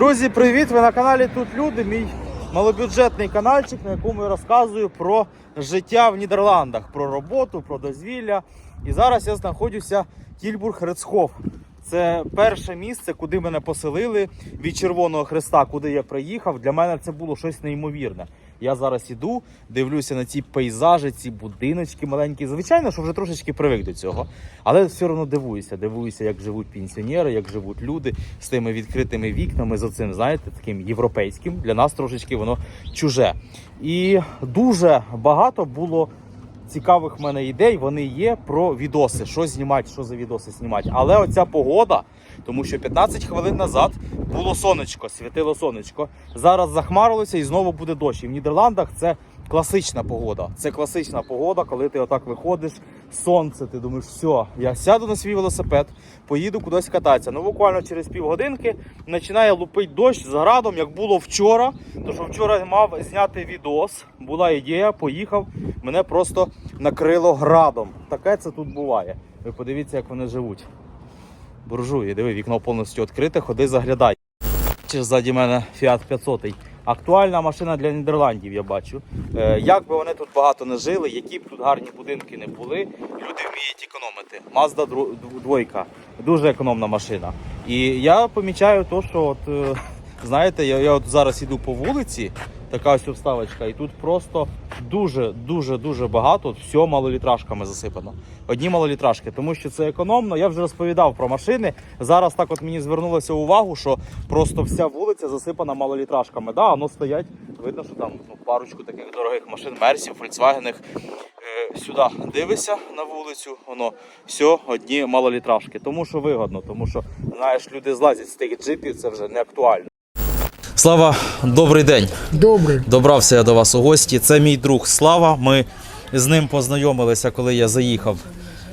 Друзі, привіт! Ви на каналі Тут Люди, мій малобюджетний каналчик, на якому я розказую про життя в Нідерландах, про роботу, про дозвілля. І зараз я знаходжуся Кільбург Рецхов. Це перше місце, куди мене поселили від Червоного Хреста, куди я приїхав. Для мене це було щось неймовірне. Я зараз іду, дивлюся на ці пейзажі, ці будиночки маленькі. Звичайно, що вже трошечки привик до цього. Але все одно дивуюся. Дивуюся, як живуть пенсіонери, як живуть люди з тими відкритими вікнами, з оцим, знаєте, таким європейським. Для нас трошечки воно чуже. І дуже багато було цікавих в мене ідей. Вони є про відоси, що знімати, що за відоси знімати. Але оця погода, тому що 15 хвилин назад було сонечко, світило сонечко. Зараз захмарилося і знову буде дощ. І в Нідерландах це класична погода. Це класична погода, коли ти отак виходиш, сонце, ти думаєш, все, я сяду на свій велосипед, поїду кудись кататися. Ну буквально через півгодинки починає лупити дощ з градом, як було вчора. То що вчора мав зняти відос, була ідея, поїхав, мене просто накрило градом. Таке це тут буває. Ви подивіться, як вони живуть. Буржуї, диви, вікно повністю відкрите, ходи заглядай. Ззаді мене Fiat 500. Актуальна машина для Нідерландів, я бачу. Е, як би вони тут багато не жили, які б тут гарні будинки не були, люди вміють економити. Дру- двойка, дуже економна машина. І я помічаю то, що от, е, знаєте, я, я от зараз іду по вулиці, така ось обставочка, і тут просто дуже, дуже, дуже багато все малолітражками засипано. Одні малолітражки, тому що це економно. Я вже розповідав про машини. Зараз так от мені звернулося увагу, що просто вся вулиця засипана малолітражками. Да, воно стоять. Видно, що там ну, парочку таких дорогих машин, мерсів, фольксвагенних. Е, сюди дивишся на вулицю, воно все одні малолітражки. Тому що вигодно, тому що знаєш, люди злазять з тих джипів, це вже не актуально. Слава, добрий день. Добрий. Добрався я до вас у гості. Це мій друг Слава. Ми з ним познайомилися, коли я заїхав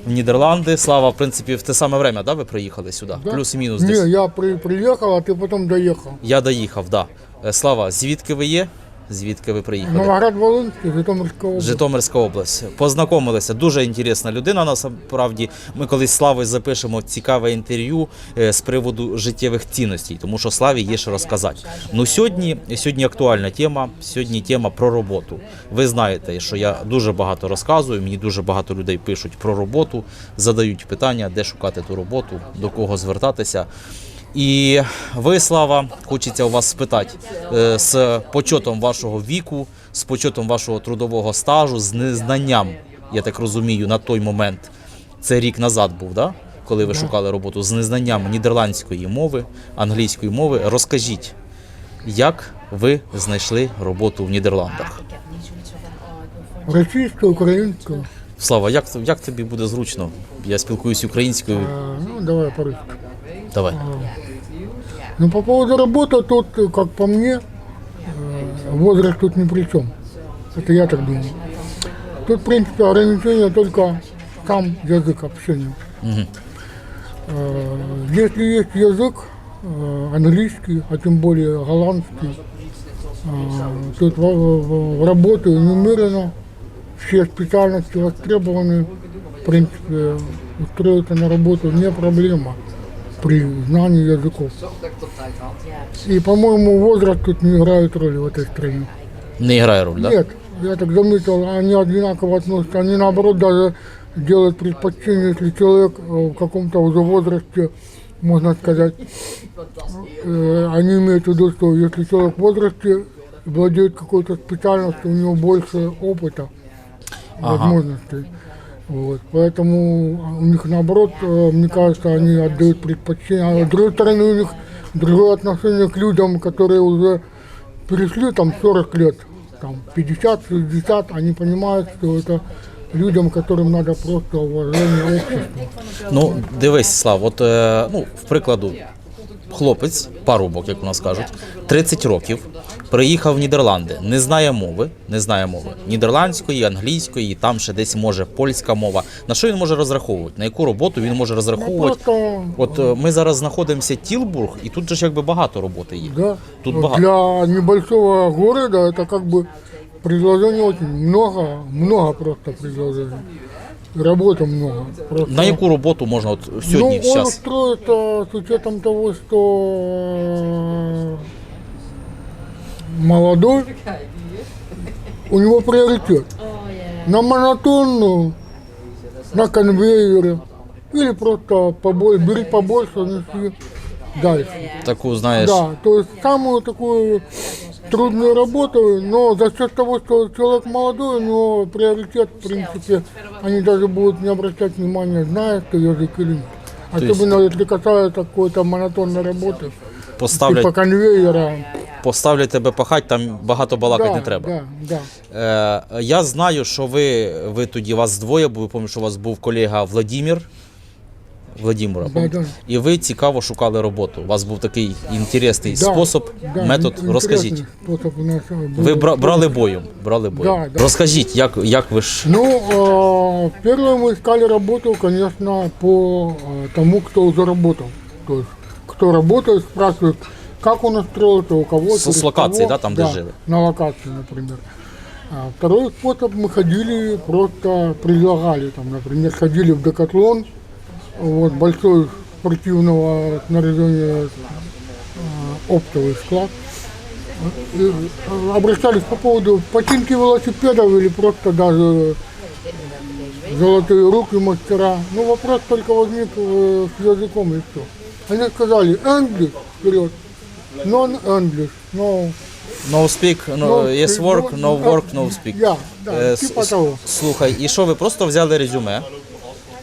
в Нідерланди. Слава, в принципі, в те саме время, да, ви приїхали сюди? Да. Плюс-мінус десь. Ні, я при, приїхав, а ти потім доїхав. Я доїхав, да. Е, Слава, звідки ви є? Звідки ви приїхали? Новоград-Волынский, Житомирская область. Житомирська область. Познайомилися. Дуже інтересна людина. Насправді, ми колись Славою запишемо цікаве інтерв'ю е, з приводу життєвих цінностей, тому що Славі є що розказати. Ну сьогодні, сьогодні актуальна тема. Сьогодні тема про роботу. Ви знаєте, що я дуже багато розказую. Мені дуже багато людей пишуть про роботу, задають питання, де шукати ту роботу, до кого звертатися. І ви, Слава, хочеться у вас спитати е, з почотом вашого віку, з почотом вашого трудового стажу, з незнанням, я так розумію, на той момент, це рік назад був, да? коли ви шукали роботу, з незнанням нідерландської мови, англійської мови. Розкажіть, як ви знайшли роботу в Нідерландах? Российская, украинская. Слава, як, як тобі буде зручно? Я спілкуюся українською. А, ну, давай по-русски. Давай. Ну, по поводу работы, тут, как по мне, э, возраст тут ни при чем. Это я так думаю. Тут, в принципе, ограничение только сам язык общения. Э, Если есть язык э, английский, а тем более голландский, тут в, в- в работу немерено все специальности востребованы. В принципе, устроиться на работу не проблема при знании языков. И, по-моему, возраст тут не играет роли в этой стране. Не грає роль, так? Нет, я так заметил, они одинаково относятся. Они, наоборот, даже делают предпочтение, если человек э, в каком-то уже возрасте, можно сказать, э, они имеют в виду, что если человек в возрасте владеет какой-то специальностью, у него больше опыта, возможностей. Вот. Поэтому у них наоборот, э, мне кажется, они отдают предпочтение. А с другой стороны, у них другое отношение к людям, которые уже перешли там 40 лет, там 50-60, они понимают, что это людям, которым надо просто уважение общества. Ну, дивись, Слав, от е, ну, в прикладу, хлопець, парубок, як у нас кажуть, 30 років, приїхав в Нідерланди, не знає мови, не знає мови нідерландської, англійської, там ще десь може польська мова. На що він може розраховувати? На яку роботу він може Ну, розраховувати? просто, От е, ми зараз знаходимося Тілбург, і тут же ж якби багато роботи є. да, Тут вот багато. для небольшого города это как бы предложений очень много, много просто предложений. Работы много. Просто. На яку роботу можна от сьогодні, ну, он зараз? устроится с учетом того, что э, молодой, у него приоритет. На монотонную, на конвейере, или просто побольше, бери побольше, неси дальше. Таку, знаєш, Да, то есть самую такую трудную работу, но за счет того, что человек молодой, у него приоритет, в принципе, они даже будут не обращать внимания, знает ты язык или нет. есть- Особенно если касается какой-то монотонной работы, поставлять, типа конвейера. поставлять тебе пахать, там багато балакати да, не треба. Да, да. Е, я знаю, що ви, ви тоді вас двоє, бо ви пам'ятаю, що у вас був колега Владимир. Владимира, Да, пам'ятаю? да. і ви цікаво шукали роботу. У вас був такий інтересний Да, спосіб, да, метод. ин- Розкажіть. интересный способ у нас, э, Ви был. бра- брали боєм. Брали боєм. Да, да. Розкажіть, як, як ви ж. Ну, э, первое мы искали работу, конечно, по э, тому, кто уже работал. То есть, кто работает, спрашивает, как он устроился, у кого. С- с через локации, кого. да, там, где жили? На локации, например. А второй способ мы ходили, просто предлагали, там, например, ходили в Декатлон, вот, большой спортивного снаряжения э, оптовый склад. И, э, обращались по поводу починки велосипедов или просто даже золотые руки мастера. Ну, вопрос только возник э, с языком и все. Они сказали, English, вперед, non-English, no, No speak, no, No, yes work, no no, work, no speak. Я, да, Е, с- типа с- того. Слухай, і що ви просто взяли резюме?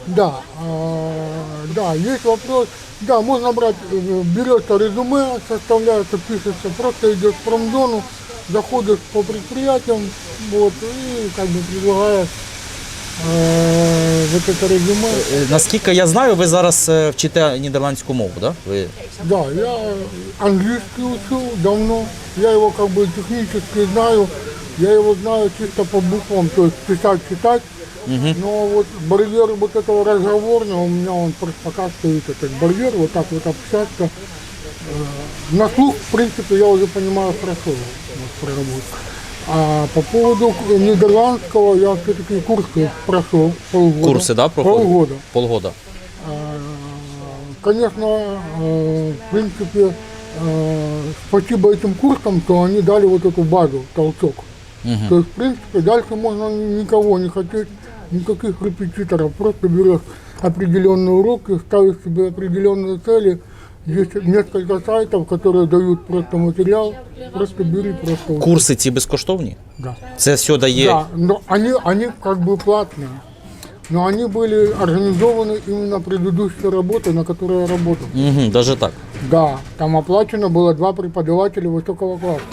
Да, а, да, есть вопрос. Да, можно брать, э, берется резюме, составляется, пишется, просто идешь в промзону, заходишь по предприятиям, вот, и как бы предлагаешь э, вот это резюме. Е, Наскільки я знаю, ви зараз е, вчите нідерландську мову, да? Ви Да, я английский учу давно, я его как бы технически знаю, я его знаю чисто по буквам, то есть писать, читать. Но вот барьер вот этого разговорного, у меня он просто пока стоит этот барьер, вот так вот общаться. Э, На слух, в принципе, я уже понимаю хорошо вот, про работу. А по поводу к- нидерландского я все-таки курсы прошел полгода. курси, да, проходили? Полгода. Полгода. А, Конечно, э, в принципе, э, спасибо этим курсам, что они дали вот эту базу, толчок. То есть, в принципе, дальше можно никого не хотеть, никаких репетиторов. Просто берешь определенные уроки, ставишь себе определенные цели. Есть несколько сайтов, которые дают просто материал. Просто бери, просто учи. Курси ці безкоштовні? Да. Це все дає. Да, но они, они как бы платные. Но они были организованы именно предыдущей работой, на которой я работал. Угу, даже так. Да, там оплачено было два преподавателя высокого класса.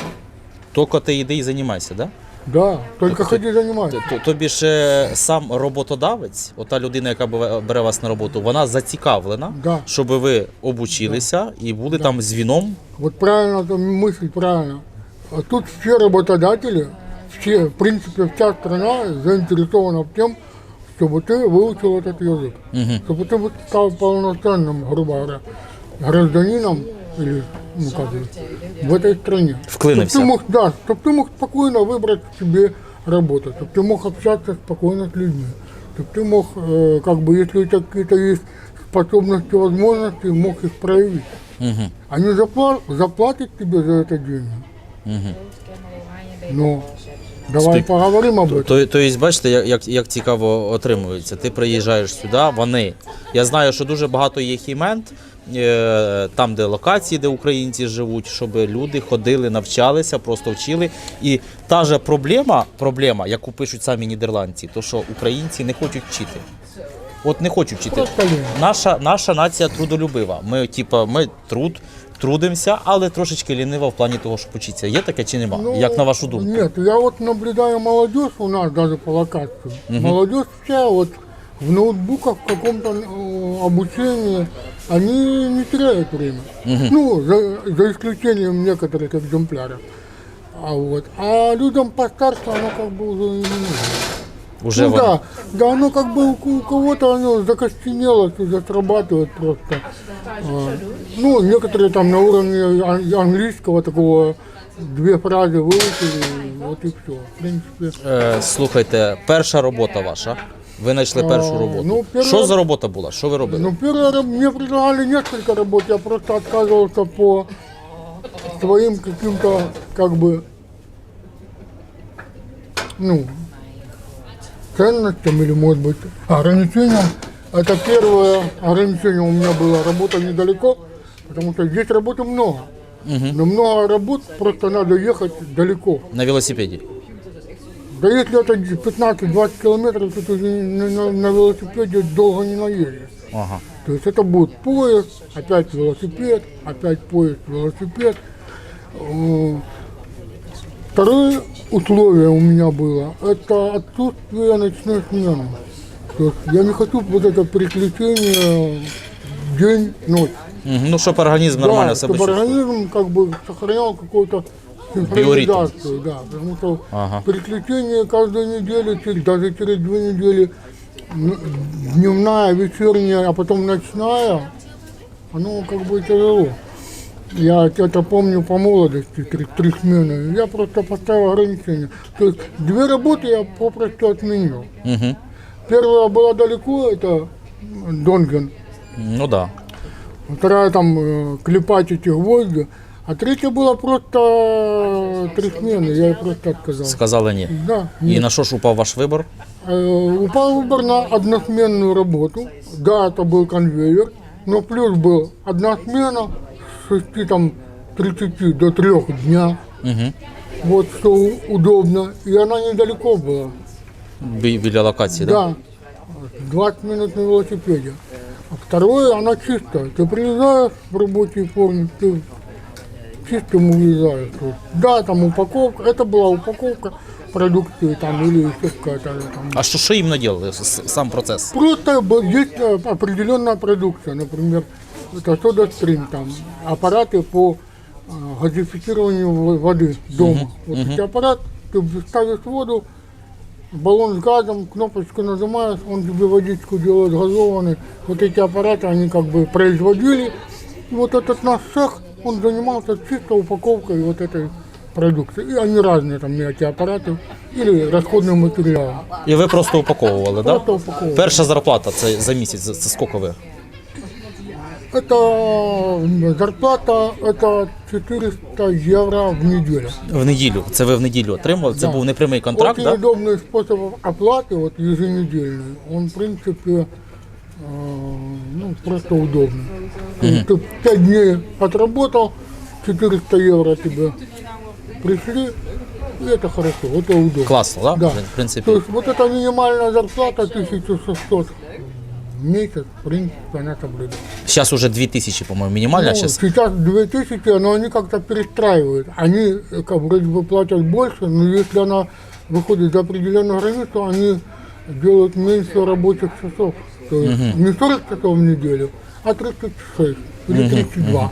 Тільки ти йди і займайся, да? Да, только ходи занимайся. Т- Тобі ж е, сам роботодавець, ота людина, яка бе- бере вас на роботу, вона зацікавлена, Да. щоб ви обучилися і були там звіном. Вот правильно, там мысль правильно. А тут все работодатели, все, в принципе, вся страна заинтересована в тем, чтобы ты выучил этот язык. Чтобы ты вот стал полноценным, грубо говоря, гражданином или, ну как бы, в этой стране. Вклинився. Чтоб ты мог, да, чтобы ты мог спокойно выбрать себе работу, чтобы ты мог общаться спокойно с людьми, чтобы ты мог, э, как бы, если у тебя какие-то есть способности, возможности, мог их проявить. Они запла- заплатят тебе за это деньги. Ну, давай Спик. поговорим об этом. То, то є, бачите, як, як, як цікаво отримується. Ти приїжджаєш сюди, вони. Я знаю, що дуже багато є хімент, е, там, де локації, де українці живуть, щоб люди ходили, навчалися, просто вчили. І та же проблема, проблема, яку пишуть самі нідерландці, то що українці не хочуть вчити. От не хочуть вчити. Наша, наша нація трудолюбива. Ми, типа, ми труд, трудимося, але трошечки лінива в плані того, щоб вчитися. Є таке чи нема? Ну, Як на вашу думку? Нет, я вот наблюдаю молодежь у нас даже по локации. Молодежь вся вот в ноутбуках, в каком-то э, обучении, они не теряют время. Ну, за, за исключением некоторых экземпляров. А, вот. а людям постарше оно как бы уже и не нужно. Уже ну вони- да, да, оно как бы у, у кого-то оно закостенело, уже срабатывает просто. А, ну, некоторые там на уровне ан- английского такого две фразы выучили, вот и все. В принципе, Е, слухайте, перша робота ваша. Ви знайшли першу А, роботу. ну, перша- Що за робота була? Що ви робили? Ну, первое, раб- мне предлагали несколько работ, я просто отказывался по своим каким-то, как бы, ну, ценностям или, может быть, ограничениям. Это первое ограничение у меня было, работа недалеко, потому что здесь работы много. Но много работ, просто надо ехать далеко. На велосипеді. Да если это 15-20 километров, то ты уже на, на- на велосипеде долго не наедешь. Ага. То есть это будет поезд, опять велосипед, опять поезд, велосипед. Э, Второе условие у меня было, это отсутствие ночной смены. То есть я не хочу вот это переключение день-ночь. Мгм. Ну, щоб організм нормально да, себе чтобы чувствував. организм как бы сохранял какую-то синхронизацию, да, потому что Ага. переключение каждую неделю, через- даже через две недели, дневная, вечерняя, а потом ночная, оно как бы тяжело. Я это помню по молодости, три, три смены. Я просто поставил ограничения. То есть две работы я попросту отменил. Угу. Первая была далеко, это Донген. Ну да. Вторая там э, клепать эти гвозди. А третья была просто э, три смены, я ей просто отказал. Сказали ні. Да. І на що ж упав ваш вибор? Э, упал выбор на односменную работу. Да, это был конвейер, но плюс был одна смена с 6 там, 30 до 3 дня. Угу. Вот что у- удобно. И она недалеко была. Бі- Біля локації, так? Да? Да, 20 минут на велосипеде. А второе, она чистая. Ты приезжаешь в рабочей форме, ты чистым есть, Да, там упаковка, это была упаковка продукции там или еще какая-то там. А що, що іменно робили? С- Сам процес? Просто есть э, определенная продукция, например, это SodaStream, там аппараты по э, газифицированию воды дома. Вот эти аппарат, ты ставишь воду, баллон с газом, кнопочку нажимаешь, он тебе водичку делает газованный. Вот эти аппараты, они как бы производили. И вот этот наш цех, он занимался чисто упаковкой вот этой продукции. И они разные там эти аппараты или расходный материал. І ви просто упаковували, так? Просто упаковували. Перша зарплата це за місяць, це скільки ви? Это м, зарплата, это 400 евро в неделю. В неділю. Це ви в неділю отримали? Це Да. був непрямий контракт, Очень так? Да? удобный способ оплаты, вот еженедельный. Он, в принципе, э, ну, просто удобный. То есть Ты 5 дней отработал, 400 евро тебе пришли, и это хорошо, это удобно. Класно, так? Да? Да. В принципі. То есть вот эта минимальная зарплата 1600 в месяц, в принципе, она соблюдает. Зараз уже 2000, по-моєму, мінімальна. Ну, Щас... сейчас 2000, но они как-то перестраивают. Они э, как вроде бы платят больше, но если она выходит за определенную границу, они делают меньше рабочих часов. То есть не 40 часов в неделю, а 36 или 32.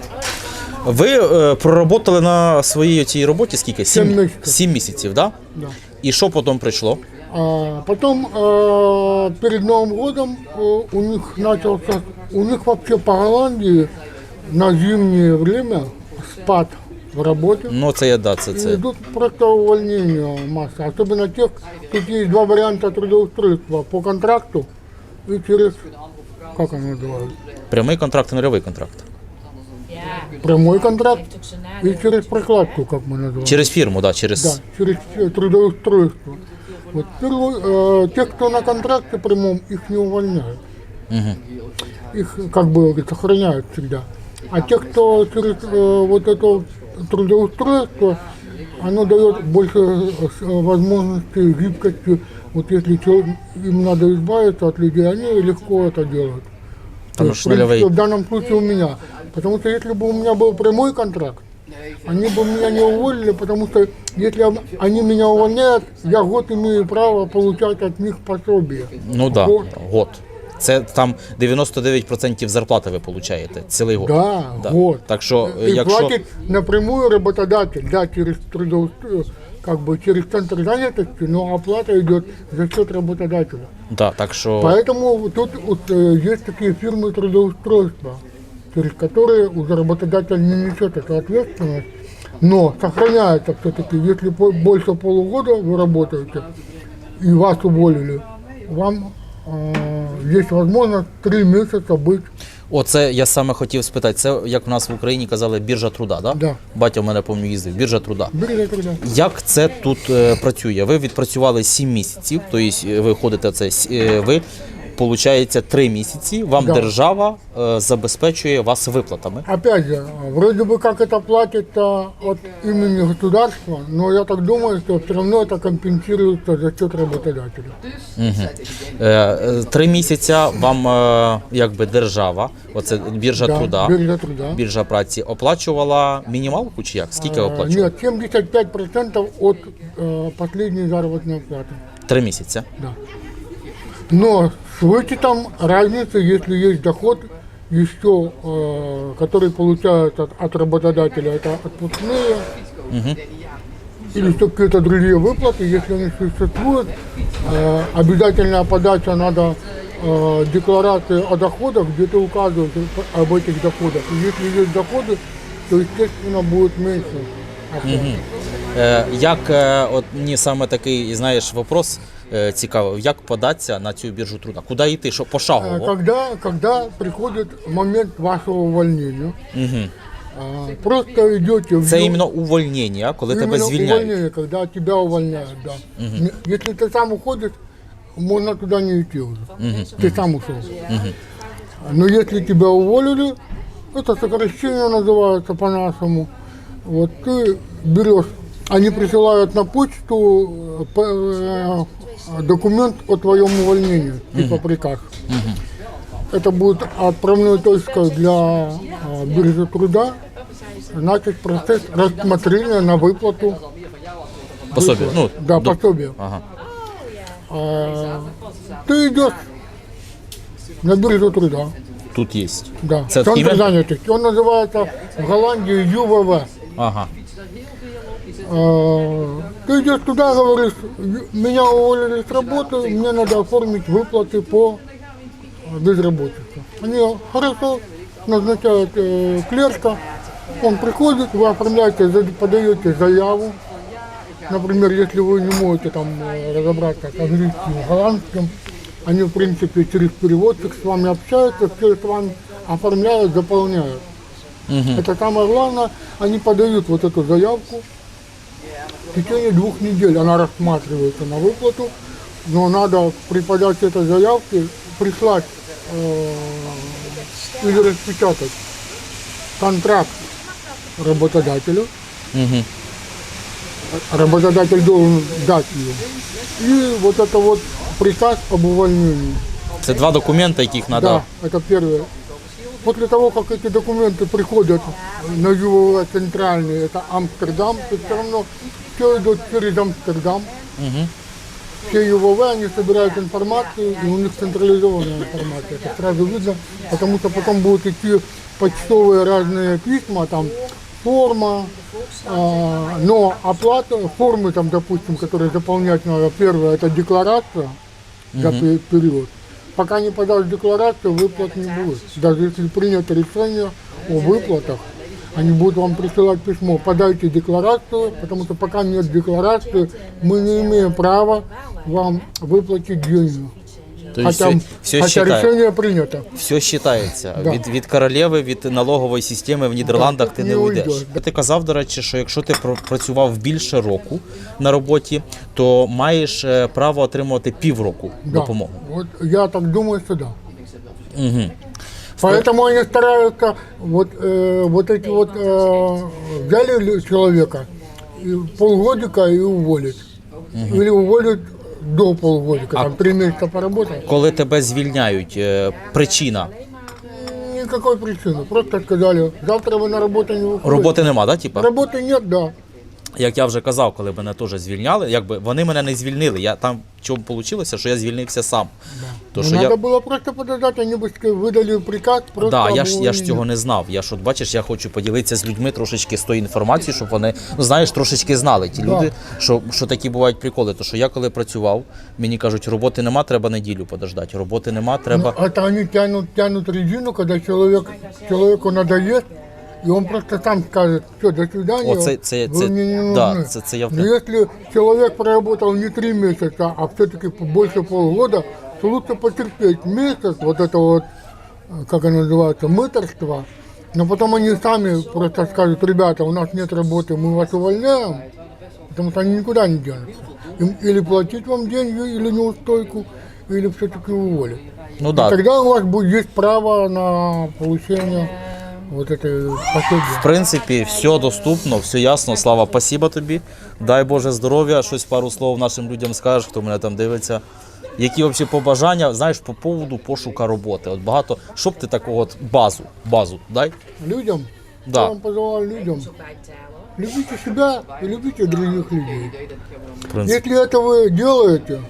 Ви е, проработали на своїй цій роботі скільки? Сім Сім, місяців. Сім місяців, так? Да? Да. І що потім прийшло? А потом э, перед Новым годом э, у них начался, у них вообще по Голландии на зимнее время спад в работе. Ну, це я да, це, И це. идут просто увольнения масса. Особенно тех, тут есть два варианта трудоустройства. По контракту и через, как оно называется, Прямий контракт, нульовий контракт. прямой контракт и через прокладку, как мы называем. Через фірму, да, через. Да, через э, трудоустройство. Вот первый, э, те, кто на контракте прямом, их не увольняют. Их как бы говорит, сохраняют всегда. А те, кто через э, вот это трудоустройство, оно дает больше э, с- э, возможностей, гибкости. Вот если чё- им надо избавиться от людей, они легко это делают. Там То ж есть, в принципе, нулевой. в данном случае у меня. Потому что если бы у меня был прямой контракт, они бы меня не уволили, потому что если они меня увольняют, я год имею право получать от них пособие. Ну так, Год. да, год. Це там 99% зарплати ви получаєте цілий год. Да, Да. год. Так що, е, И якщо платит напрямую работодатель, да, через трудоустройство, Как бы через центр занятости, но оплата идет за счет работодателя. да, так що Поэтому тут вот, э, есть такие фирмы трудоустройства, через которые уже работодатель не несет эту ответственность, но сохраняется все-таки, если по- больше полугода вы работаете и вас уволили, вам э, есть возможность три месяца быть. Оце я саме хотів спитати. Це як в нас в Україні казали біржа труда, да? Да. Батя в мене пам'ятаю їздив, біржа труда. Біржа труда. Як це тут е, працює? Ви відпрацювали 7 місяців, тобто ви ходите це е, ви Получається 3 місяці. Вам Да. держава е, забезпечує вас виплатами. Опять же, вроде бы как это платит а, от имени государства, но я так думаю, что все равно это компенсируется за счет работодателя. Е, е, Три місяці вам е, якби держава, оце біржа Да, труда, биржа труда. біржа праці оплачувала мінімалку чи як? Скільки А, оплачувала? Нет, 75% от э, последней заработной платы. Три місяці. Да. Но с вычетом разницы, если есть доход, еще, э, который получают от, от работодателя, это отпускные или что какие-то другие выплаты, если они существуют, э, обязательная подача надо э, декларации о доходах, где ты указываешь об этих доходах. И если есть доходы, то, естественно, будет меньше. оплата. Е, Як е, от мені саме такий, знаєш, вопрос е, цікавий, як податися на цю біржу труда? Куди йти? Що Э, пошагово? Когда, когда приходит момент вашего увольнения, а, просто идете в Це ю- іменно увольнення, коли тебе именно звільняють. увольнение, когда тебя увольняют, да. Не- Если ты сам уходишь, можно туда не идти уже. Ты сам ушел. Но если тебя уволили, это сокращение называется по-нашему. Вот ты берешь, они присылают на почту э, п- э, документ о твоем увольнении, типа приказ. Это будет отправной точкой для а, биржи труда. Начать процесс рассмотрения на выплату Пособі. Ну, да, до- пособия. Ага. А, ты идешь на биржу труда. Тут є. Да. Це Центр іменно? занятости. Он называется в Голландии ЮВВ. Ага. А, Ты идешь туда, говоришь, меня уволили с работы, мне надо оформить выплаты по безработице. Они хорошо назначают э, клерка, он приходит, вы оформляете, подаете заяву. Например, если вы не можете там э, разобраться с английским, голландским, они, в принципе, через переводчик с вами общаются, все с вами оформляют, заполняют. Это самое главное, они подают вот эту заявку, в течение двух недель она рассматривается на выплату, но надо при подаче этой заявки прислать э, или распечатать контракт работодателю. Угу. Работодатель должен дать ее. И вот это вот приказ об увольнении. Це два документи, яких треба. Да, это первое. После того, как эти документы приходят на ЮВВ центральный, это Амстердам, то все равно все идет через Амстердам. Все ЮВВ, они собирают информацию, и у них централизованная информация. Это сразу видно, потому что потом будут идти почтовые разные письма, там форма, а, но оплата, формы там, допустим, которые заполнять надо, первое, это декларация за пе- период. Пока не подашь декларацию, выплат не будет. Даже если принято решение о выплатах, они будут вам присылать письмо, подайте декларацию, потому что пока нет декларации, мы не имеем права вам выплатить деньги. Тобто Хотя, все, все, хотя считає, решение принято. все считається. Да. Від, від королеви, від налогової системи в Нідерландах ти не не уйдеш. уйдеш. Ти казав, до речі, що якщо ти пр- працював більше року на роботі, то маєш е, право отримувати півроку Да. допомогу. Вот я так думаю, что да. Угу. Поэтому они стараются, вот, э, вот эти вот, э, взяли ли- человека, и полгодика и уволить. Или уволить до полгодика, там три месяца поработал. Коли тебе звільняють, е, причина Никакой причины, просто сказали, завтра вы на работу не выходите. роботи нема, да? Типа? Работы нет, да. Як я вже казав, коли мене теж звільняли, якби вони мене не звільнили. Я там в чому вийшло, що я звільнився сам. То, Ну, що надо я, было просто подождать, они бы ска- выдали приказ, просто да, об я ж я ж увольнении. цього не знав. Я ж от бачиш, я хочу поділитися з людьми трошечки з тої інформації, щоб вони ну знаєш, трошечки знали ті Да. люди, що, що такі бувають приколи. То що я коли працював, мені кажуть, роботи нема, треба неділю подождати. Роботи нема, треба. Ну, это они тянут, тянут резину, когда человек, человеку надоест, и он просто сам скажет, все, до свидания, О, це- це- вы це- мне не да, нужны». це- це я в- Но если человек проработал не три месяца, а все-таки больше полгода, что лучше потерпеть месяц, вот это вот, э, как оно называется, мыторство, но потом они сами просто скажут, ребята, у нас нет работы, мы вас увольняем, потому что они никуда не денутся. Им или платить вам деньги, или неустойку, или все-таки уволить. Ну И да, Тогда у вас будет есть право на получение вот этой В пособия. принципі, все доступно, все ясно. Слава, спасибо тобі. Дай Боже здоров'я. Щось пару слов нашим людям скажеш, хто мене там дивиться. Які взагалі побажання, знаєш, по поводу пошука роботи? От багато, щоб ти такого от базу, базу дай. Людям, Да. я вам пожелаю людям, любите себя и любите других людей. В принципі. Если это вы делаете,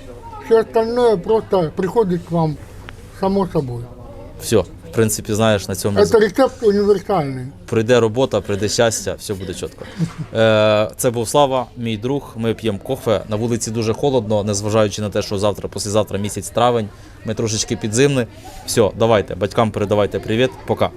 все остальное просто приходит к вам само собой. Все, в принципі, знаєш, на цьому Це рецепт універсальний. прийде робота, прийде щастя, все буде чітко. Е, це був Слава, мій друг. Ми п'ємо кофе. На вулиці дуже холодно, незважаючи на те, що завтра, післязавтра місяць травень. Ми трошечки підзимні. Все, давайте, батькам передавайте привіт. Пока.